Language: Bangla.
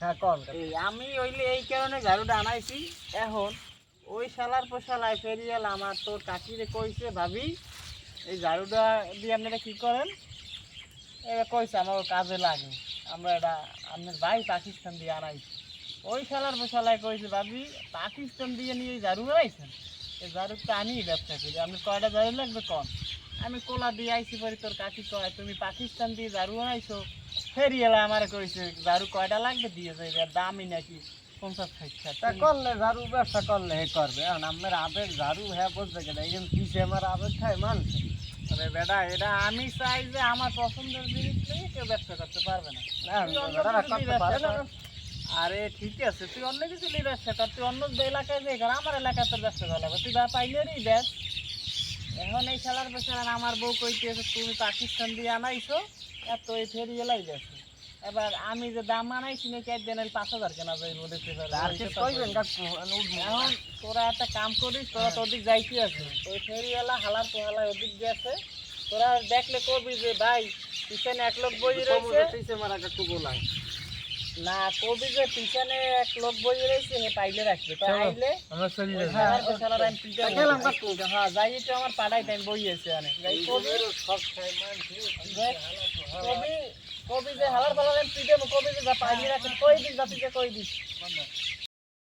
হ্যাঁ আমি ওইলে এই কারণে ঝাড়ুটা আনাইছি। এখন ওই শালার পোশালায় ফেরিয়াল আমার তোর কাকিরে কইছে, ভাবি, এই ঝাড়ুটা দিয়ে আপনারা কি করেন? এটা কইছে আমার কাজে লাগে। আমরা এটা আপনার ভাই পাকিস্তান দিয়ে আনাইছি। ওই শালার পোশালায় কইছে, ভাবি, পাকিস্তান দিয়ে নিয়ে এই ঝাড়ু বানাইছেন? এই ঝাড়ু তো আমি ব্যবসা করি। আপনি কয়টা ঝাড়ু লাগবে কম আমি কোলা দিয়ে আইছি পরে তোর কাকি কয়? তুমি পাকিস্তান দিয়ে ঝাড়ু বানাইছো? ফেরিয়ালা আমার কইছে ঝাড়ু কয়টা লাগবে? দিয়ে যাবে আর দামি নাকি পঞ্চাশ ষাট তা করলে ঝাড়ু ব্যবসা করলে হে করবে। এখন আমার আবেগ ঝাড়ু হ্যাঁ বলতে গেলে এই পিছে আমার আবেগ খায় মানছে বেটা এটা আমি চাই যে আমার পছন্দের জিনিস নিয়ে কেউ ব্যবসা করতে পারবে না। আরে ঠিক আছে তুই অন্য কিছু নিয়ে ব্যবসা কর। তুই অন্য এলাকায় যে কর আমার এলাকায় তোর ব্যবসা করা তুই বা পাইলেরই দেখ এখন এই খেলার পেছনে আমার বউ কইতেছে তুমি পাকিস্তান দিয়ে আনাইছো এত এই ফেরি এলাই গেছে। এবার আমি যে দাম আনাইছি নাকি ওই পাঁচ হাজার কেনা যাই উঠবো। এখন তোরা একটা কাম করিস তোরা তো ওদিক যাইতে আছে। ওই ফেরিওয়ালা হালার পোহালা ওদিক গেছে। তোরা দেখলে কবি যে ভাই পিছনে এক লোক বই রয়েছে। মারা কাকু বলাই না কবি যে পিছনে এক লোক বই রয়েছে হে পাইলে রাখবে তো। আইলে আমরা চলি ওই হালার পোহালার আমি পিঠে তা গেলাম। কাকু। হ্যাঁ যাই তো আমার পাড়ায় টাইম বই আছে অনেক যাই কবি সব কবি কবি যে হালার পালার আমি পিঠে কবি যে পাইলে রাখে কই দিস যাতে কই দিস